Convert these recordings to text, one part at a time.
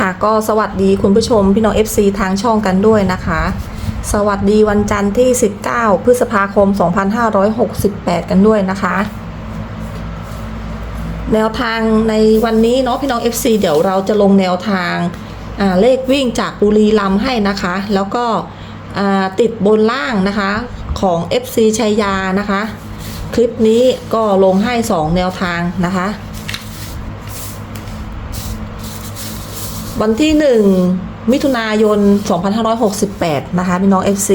ค่ะ ก็สวัสดีคุณผู้ชมพี่น้อง FC ทางช่องกันด้วยนะคะ สวัสดีวันจันทร์ที่ 19 พฤษภาคม 2568 กันด้วยนะคะ แนวทางในวันนี้เนาะพี่น้อง FC เดี๋ยวเราจะลงแนวทางาเลขวิ่งจากบุรีรัมย์ให้นะคะ แล้วก็ติดบนล่างนะคะของ FC ชัยยานะคะ คลิปนี้ก็ลงให้ 2 แนวทางนะคะ วันที่1มิถุนายน 2568 นะคะพี่น้อง FC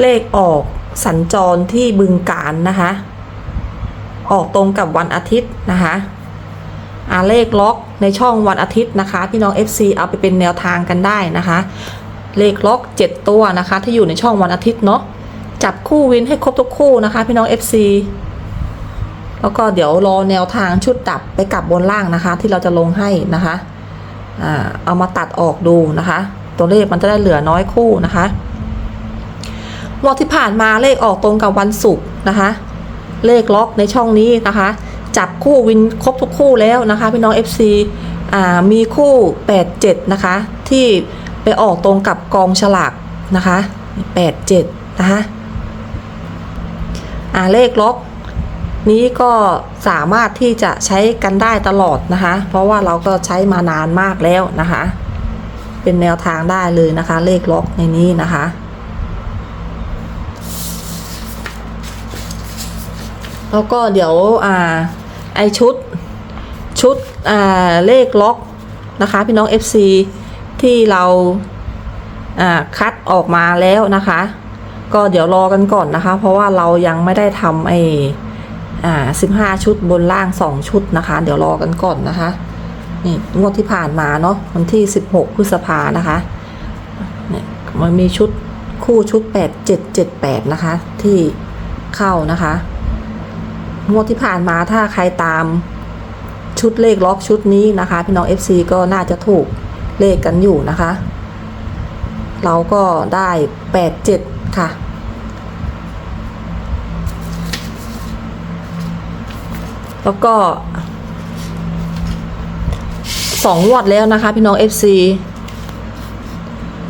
เลขออกสัญจรที่บึงการนะคะ ออกตรงกับวันอาทิตย์นะคะอาเลขล็อกในช่องวันอาทิตย์นะคะ พี่น้อง FC เอาไปเป็นแนวทางกันได้นะคะ เลขล็อก 7 ตัวนะคะ ที่อยู่ในช่องวันอาทิตย์เนาะจับคู่วินให้ครบทุกคู่นะคะ พี่น้อง FC แล้วก็เดี๋ยวรอแนวทางชุดดับไปกลับบนล่างนะคะ ที่เราจะลงให้นะคะ เอามาตัดออกดูนะคะ ตัวเลขมันจะได้เหลือน้อยคู่นะคะงวดที่ผ่านมาเลขออกตรงกับวันศุกร์นะคะ เลขล็อกในช่องนี้นะคะ จับคู่วินครบทุกคู่แล้วนะคะพี่น้อง FC อ่ามีคู่ 87 นะคะ ที่ไปออกตรงกับกองฉลากนะคะ 87 นะคะอ่าเลขล็อก นี้ก็สามารถที่จะใช้กันได้ตลอดนะคะ เพราะว่าเราก็ใช้มานานมากแล้วนะคะ เป็นแนวทางได้เลยนะคะ เลขล็อกในนี้นะคะแล้วก็เดี๋ยวอ่าไอชุดชุดอ่าเลขล็อกนะคะ พี่น้อง FC ที่เราอ่าคัดออกมาแล้วนะคะ ก็เดี๋ยวรอกันก่อนนะคะ เพราะว่าเรายังไม่ได้ทำไอ อ่าสิบห้าชุดบนล่างสองชุดนะคะ เดี๋ยวรอกันก่อนนะคะ นี่งวดที่ผ่านมาเนาะวันที่สิบหกพฤษภานะคะเนี่ยมันมีชุดคู่ชุดแปดเจ็ดเจ็ดแปดนะคะ ที่เข้านะคะงวดที่ผ่านมาถ้าใครตามชุดเลขล็อกชุดนี้นะคะ พี่น้อง FC ก็น่าจะถูกเลขกันอยู่นะคะ เราก็ได้แปดเจ็ดค่ะ แล้วก็สองงวดแล้วนะคะ พี่น้อง FC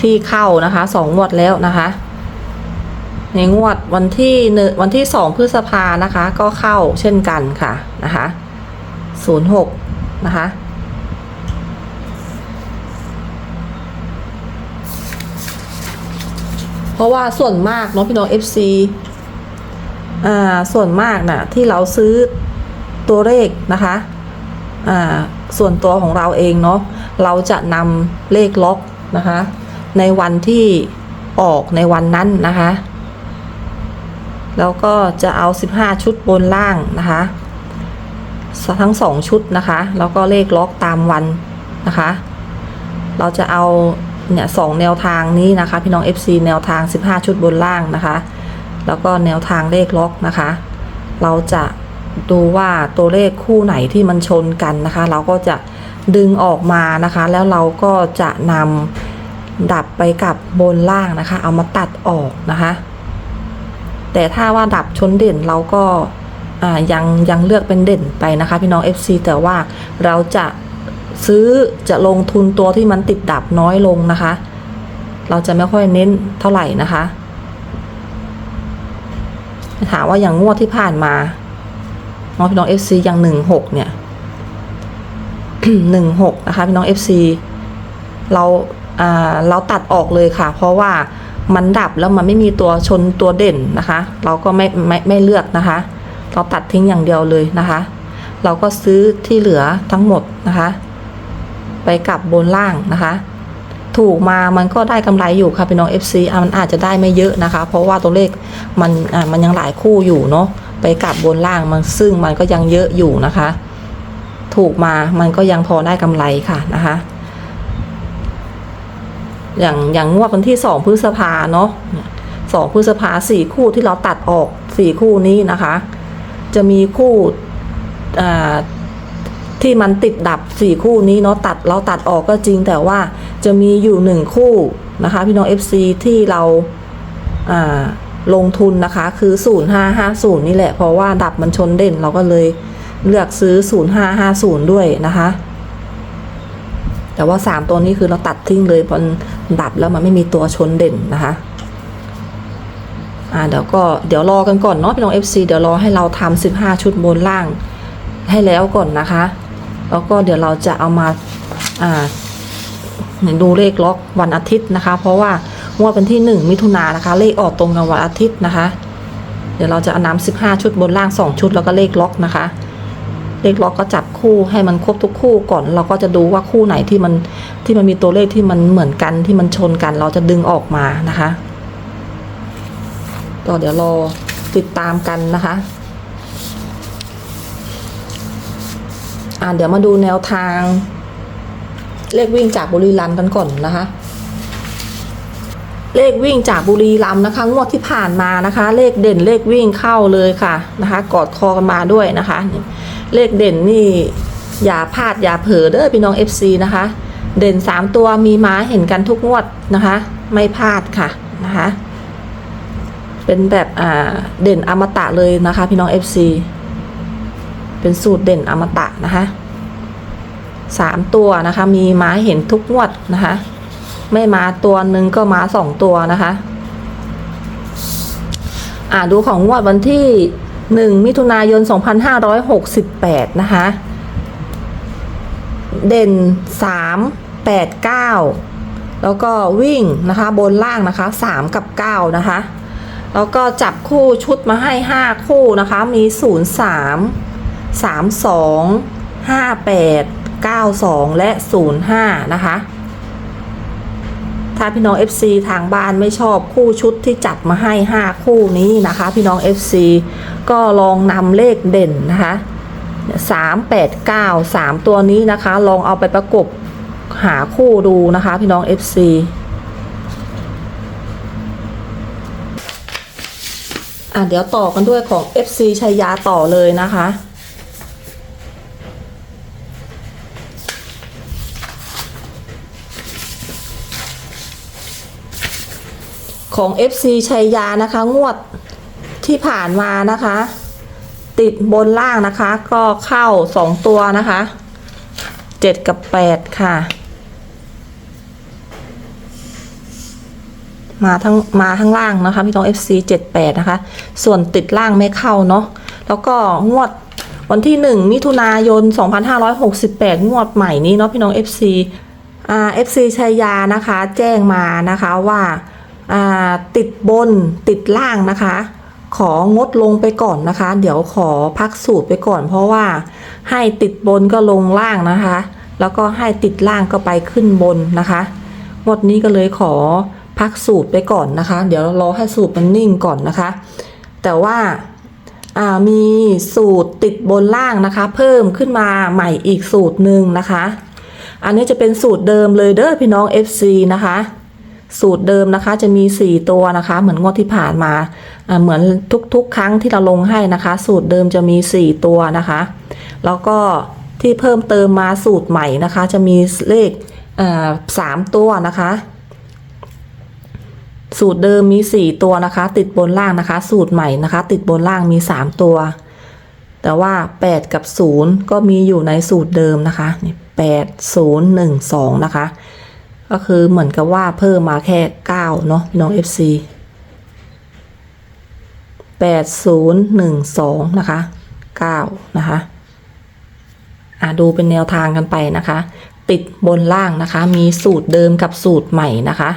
ที่เข้านะคะสองงวดแล้วนะคะในงวดวันที่หนึ่งวันที่สองพฤษภานะคะ ก็เข้าเช่นกันค่ะนะคะศูนย์หกนะคะเพราะว่าส่วนมากเนาะพี่น้อง FC อ่าส่วนมากน่ะที่เราซื้อ ตัวเลขนะคะอ่าส่วนตัวของเราเองเนาะเราจะนำเลขล็อกนะคะ ในวันที่ออกในวันนั้นนะคะ แล้วก็จะเอา 15 ชุดบนล่างนะคะ ทั้ง 2 ชุดนะคะ แล้วก็เลขล็อกตามวันนะคะ เราจะเอาเนี่ยสองแนวทางนี้นะคะ พี่น้อง FC แนวทาง 15 ชุดบนล่างนะคะ แล้วก็แนวทางเลขล็อกนะคะ เราจะ ดูว่าตัวเลขคู่ไหนที่มันชนกันนะคะ เราก็จะดึงออกมานะคะ แล้วเราก็จะนำดับไปกับบนล่างนะคะ เอามาตัดออกนะคะ แต่ถ้าว่าดับชนเด่นเราก็ยังยังเลือกเป็นเด่นไปนะคะ พี่น้อง FC แต่ว่าเราจะซื้อจะลงทุนตัวที่มันติดดับน้อยลงนะคะ เราจะไม่ค่อยเน้นเท่าไหร่นะคะ ถามว่าอย่างงวดที่ผ่านมา น้องพี่น้อง FC อย่างหนึ่งหกเนี่ยหนึ่งหกนะคะพี่น้อง FC เราอ่าเราตัดออกเลยค่ะ เพราะว่ามันดับแล้วมันไม่มีตัวชนตัวเด่นนะคะ เราก็ไม่ไม่ไม่เลือกนะคะ เราตัดทิ้งอย่างเดียวเลยนะคะ เราก็ซื้อที่เหลือทั้งหมดนะคะ ไปกลับบนล่างนะคะถูกมามันก็ได้กำไรอยู่ค่ะพี่น้อง FC อะมันอาจจะได้ไม่เยอะนะคะ เพราะว่าตัวเลขมันอ่ามันยังหลายคู่อยู่เนาะ ไปกลับบนล่างมันซึ่งมันก็ยังเยอะอยู่นะคะ ถูกมามันก็ยังพอได้กำไรค่ะนะคะ อย่างอย่างงวดวันที่สองพฤษภาเนาะสองพฤษภาสี่คู่ที่เราตัดออกสี่คู่นี้นะคะ จะมีคู่ที่มันติดดับสี่คู่นี้เนาะตัดเราตัดออกก็จริงแต่ว่าจะมีอยู่หนึ่งคู่นะคะ พี่น้อง FC ที่เราอ่า ลงทุนนะคะ คือ 0550 นี่แหละ เพราะว่าดับมันชนเด่นเราก็เลยเลือกซื้อ 0550 ด้วยนะคะ แต่ว่า 3 ตัวนี้คือเราตัดทิ้งเลยเพราะดับแล้วมันไม่มีตัวชนเด่นนะคะอ่าเดี๋ยวก็เดี๋ยวรอกันก่อนเนาะพี่น้อง FC เดี๋ยวรอให้เราทำ15 ชุดบนล่างให้แล้วก่อนนะคะ แล้วก็เดี๋ยวเราจะเอามาอ่าดูเลขล็อกวันอาทิตย์นะคะ เพราะว่า งวดวันที่ 1 มิถุนายนนะคะ เลขออกตรงกับวันอาทิตย์นะคะ เดี๋ยวเราจะเอานำ15ชุดบนล่าง 2 ชุดแล้วก็เลขล็อกนะคะ เลขล็อกก็จับคู่ให้มันครบทุกคู่ก่อน เราก็จะดูว่าคู่ไหนที่มันที่มันมีตัวเลขที่มันเหมือนกันที่มันชนกัน เราจะดึงออกมานะคะก็เดี๋ยวรอติดตามกันนะคะอ่าเดี๋ยวมาดูแนวทางเลขวิ่งจากบุรีรัมย์กันก่อนนะคะ เลขวิ่งจากบุรีรัมย์นะคะ งวดที่ผ่านมานะคะ เลขเด่นเลขวิ่งเข้าเลยค่ะนะคะ กอดคอกันมาด้วยนะคะ เลขเด่นนี่อย่าพลาดอย่าเผลอเด้อพี่น้อง FC นะคะ เด่น 3 ตัวมีม้าเห็นกันทุกงวดนะคะ ไม่พลาดค่ะนะคะ เป็นแบบอ่าเด่นอมตะเลยนะคะ พี่น้อง FC เป็นสูตรเด่นอมตะนะคะสามตัวนะคะ มีม้าเห็นทุกงวดนะคะ ไม่มาตัวหนึ่งก็มาสองตัวนะคะ อ่าดูของงวดวันที่หนึ่งมิถุนายน 2568 นะคะ เด่น 3 8 9 แล้วก็วิ่งนะคะบนล่างนะคะ 3 กับ 9 นะคะ แล้วก็จับคู่ชุดมาให้ 5 คู่นะคะ มี 0 3 3 2 5 8 9 2 และ 0 5 นะคะ ถ้าพี่น้อง FC ทางบ้านไม่ชอบคู่ชุดที่จัดมาให้ 5 คู่นี้นะคะ พี่น้อง FC ก็ลองนำเลขเด่นนะคะ3 8 9 3 ตัวนี้นะคะ ลองเอาไปประกบหาคู่ดูนะคะ พี่น้อง FC อะเดี๋ยวต่อกันด้วยของ FC ชัยยาต่อเลยนะคะ ของ FC ชัยยานะคะ งวดที่ผ่านมานะคะ ติดบนล่างนะคะ ก็เข้า2ตัวนะคะ7กับ8ค่ะ มาทั้งมาทั้งล่างนะคะพี่น้อง FC 78นะคะ ส่วนติดล่างไม่เข้าเนาะแล้วก็งวดวันที่ 1 มิถุนายน 2568 งวดใหม่นี้เนาะพี่น้อง FC อ่า FC ชัยยานะคะ แจ้งมานะคะว่าอ่า ติดบนติดล่างนะคะ ของดลงไปก่อนนะคะ เดี๋ยวขอพักสูตรไปก่อน เพราะว่าให้ติดบนก็ลงล่างนะคะ แล้วก็ให้ติดล่างก็ไปขึ้นบนนะคะงดนี้ก็เลยขอพักสูตรไปก่อนนะคะ เดี๋ยวรอให้สูตรมันนิ่งก่อนนะคะ แต่ว่าอ่ามีสูตรติดบนล่างนะคะ เพิ่มขึ้นมาใหม่อีกสูตรหนึ่งนะคะ อันนี้จะเป็นสูตรเดิมเลยเด้อพี่น้อง FC นะคะ สูตรเดิมนะคะจะมี 4 ตัวนะคะ เหมือนงวดที่ผ่านมา เหมือนทุกๆ ครั้งที่เราลงให้นะคะ สูตรเดิมจะมี 4 ตัวนะคะ แล้วก็ที่เพิ่มเติมมาสูตรใหม่นะคะ จะมีเลขสามตัวนะคะ สูตรเดิมมี 4 ตัวนะคะ ติดบนล่างนะคะ สูตรใหม่นะคะ ติดบนล่างมี 3 ตัว แต่ว่า 8 กับ 0 ก็มีอยู่ในสูตรเดิมนะคะนี่8 0 1 2นะคะ ก็คือเหมือนกับว่าเพิ่มมาแค่9เนาะพี่น้อง FC 8012นะคะ9นะคะอะดูเป็นแนวทางกันไปนะคะ ติดบนล่างนะคะ มีสูตรเดิมกับสูตรใหม่นะคะ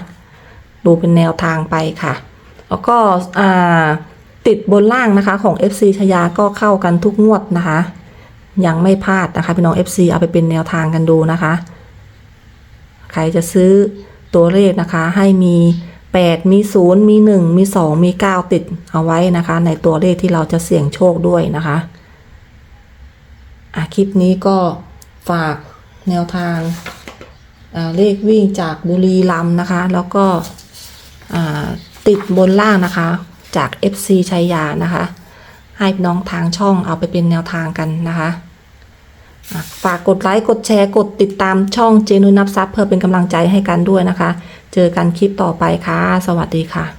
ดูเป็นแนวทางไปค่ะ แล้วก็อ่าติดบนล่างนะคะของ FC ชยาก็เข้ากันทุกงวดนะคะ ยังไม่พลาดนะคะพี่น้อง FC เอาไปเป็นแนวทางกันดูนะคะ ใครจะซื้อตัวเลขนะคะ ให้มี 8 มี 0 มี 1 มี 2 มี 9 ติดเอาไว้นะคะ ในตัวเลขที่เราจะเสี่ยงโชคด้วยนะคะอะคลิปนี้ก็ฝากแนวทางอ่าเลขวิ่งจากบุรีรัมนะคะ แล้วก็ติดบนล่างนะคะ จาก FC ชัยยานะคะ ให้น้องทางช่องเอาไปเป็นแนวทางกันนะคะ ฝากกดไลค์กดแชร์กดติดตามช่องเจนุนับซับเพื่อเป็นกำลังใจให้กันด้วยนะคะ เจอกันคลิปต่อไปค่ะ สวัสดีค่ะ